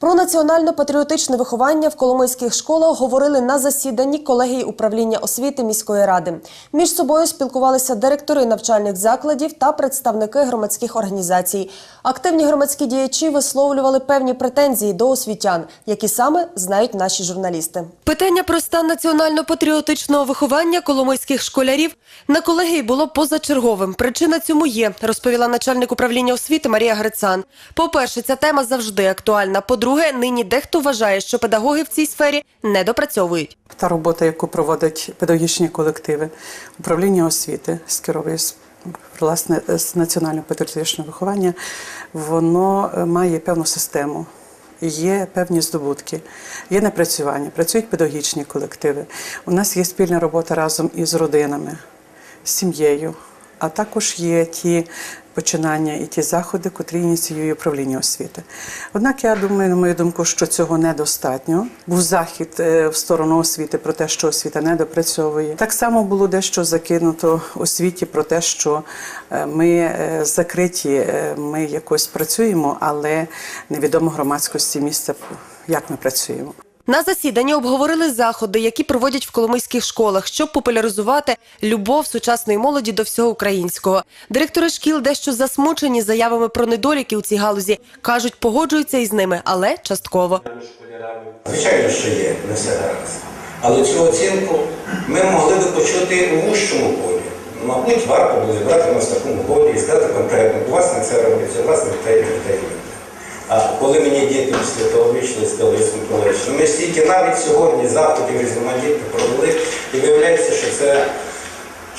Про національно-патріотичне виховання в коломийських школах говорили на засіданні колегії управління освіти міської ради. Між собою спілкувалися директори навчальних закладів та представники громадських організацій. Активні громадські діячі висловлювали певні претензії до освітян, які саме знають наші журналісти. Питання про стан національно-патріотичного виховання коломийських школярів на колегії було позачерговим. Причина цьому є, розповіла начальник управління освіти Марія Грицан. По-перше, ця тема завжди актуальна. По-друге, нині дехто вважає, що педагоги в цій сфері не допрацьовують. Та робота, яку проводять педагогічні колективи, управління освіти скеровує власне з національно-патріотичного виховання, воно е, має певну систему. Є певні здобутки, є напрацювання, працюють педагогічні колективи. У нас є спільна робота разом із родинами, з сім'єю, а також є ті починання і ті заходи, котрі ініціює управління освіти. Однак я думаю, на мою думку, що цього недостатньо. Був захід е, в сторону освіти про те, що освіта не допрацьовує. Так само було дещо закинуто освіті про те, що е, ми е, закриті, ми якось працюємо, але невідомо громадськості місця, як ми працюємо. На засіданні обговорили заходи, які проводять в коломийських школах, щоб популяризувати любов сучасної молоді до всього українського. Директори шкіл дещо засмучені заявами про недоліки у цій галузі. кажуть, погоджуються із ними, але частково. Звичайно, що є, не все гаразд. Але цю оцінку ми могли би почути у вущому полі. Мабуть, варто було зібрати нас в такому полі і сказати конкретно, у вас не це робиться, у вас не те, і те. А коли мені діти після того і сказали, що ну ми стільки навіть сьогодні заходів різноманітних провели, і виявляється, що це,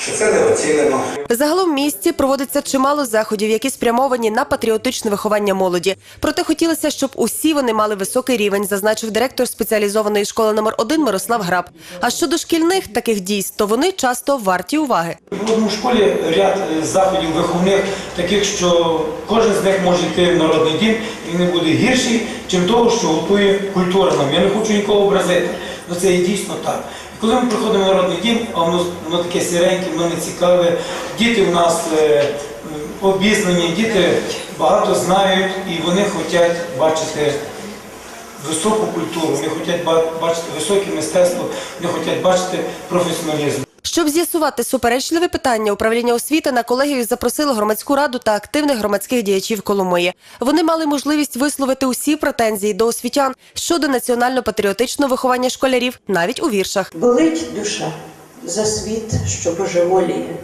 що це не оцінено. Загалом в місті проводиться чимало заходів, які спрямовані на патріотичне виховання молоді. Проте хотілося, щоб усі вони мали високий рівень, зазначив директор спеціалізованої школи номер 1 Мирослав Граб. А щодо шкільних таких дійств, то вони часто варті уваги. В школі ряд е, заходів виховних, таких, що кожен з них може йти в народний дім і не буде гірший, чим того, що готує культура нам. Я не хочу нікого образити, але це є дійсно так. Коли ми приходимо в народний дім, а воно, воно таке сіреньке, воно не цікаве, діти в нас е, обізнані, діти багато знають і вони хочуть бачити високу культуру, вони хочуть бачити високе мистецтво, вони хочуть бачити професіоналізм. Щоб з'ясувати суперечливе питання, управління освіти на колегію запросило громадську раду та активних громадських діячів Коломиї. Вони мали можливість висловити усі претензії до освітян щодо національно-патріотичного виховання школярів, навіть у віршах. Болить душа за світ, що божеволіє.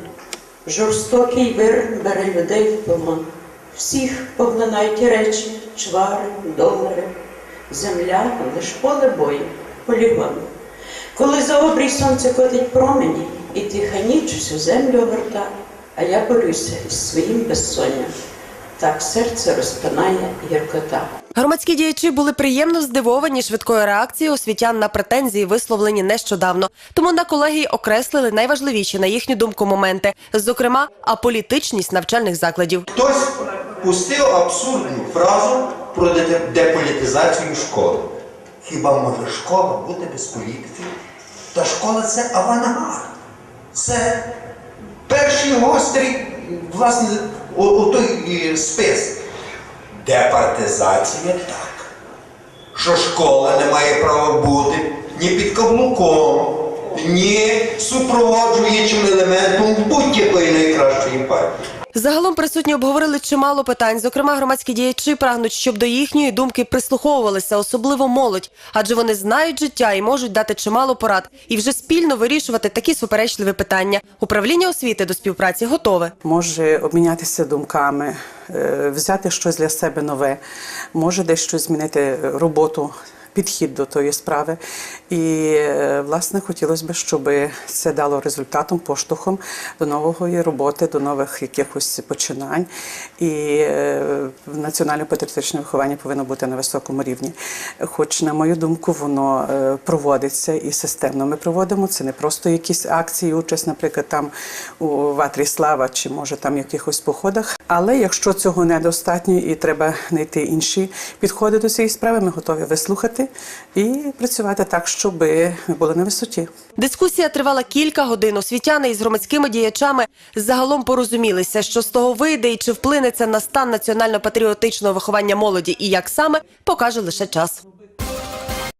Жорстокий вир бере людей в полон. Всіх поглинають речі, чвари, долари. Земля лиш поле бою, полігон. Коли за обрій сонце котить промені, і тиха ніч всю землю огорта, а я борюся із своїм безсонням. Так серце розпинає гіркота. Громадські діячі були приємно здивовані швидкою реакцією освітян на претензії, висловлені нещодавно. Тому на колегії окреслили найважливіші на їхню думку моменти, зокрема, аполітичність навчальних закладів. Хтось пустив абсурдну фразу про де- деполітизацію школи. Хіба може школа бути без політики? Та школа це авангард. Це перший гострий, власне, о, о той е, спис. Департизація так. Що школа не має права бути ні під каблуком, ні супроводжуючим елементом будь-якої найкращої партії. Загалом присутні обговорили чимало питань. Зокрема, громадські діячі прагнуть, щоб до їхньої думки прислуховувалися, особливо молодь, адже вони знають життя і можуть дати чимало порад і вже спільно вирішувати такі суперечливі питання. Управління освіти до співпраці готове. може обмінятися думками, е, взяти щось для себе нове, може дещо змінити роботу. Підхід до тої справи, і е, власне хотілося б, щоб це дало результатом, поштовхом до нової роботи, до нових якихось починань. І е, національно-патріотичне виховання повинно бути на високому рівні. Хоч, на мою думку, воно е, проводиться і системно ми проводимо. Це не просто якісь акції, участь, наприклад, там у Ватрі Слава чи може там якихось походах. Але якщо цього недостатньо і треба знайти інші підходи до цієї справи, ми готові вислухати і працювати так, щоб були на висоті. Дискусія тривала кілька годин. Освітяни із громадськими діячами загалом порозумілися, що з того вийде і чи вплине це на стан національно-патріотичного виховання молоді і як саме покаже лише час.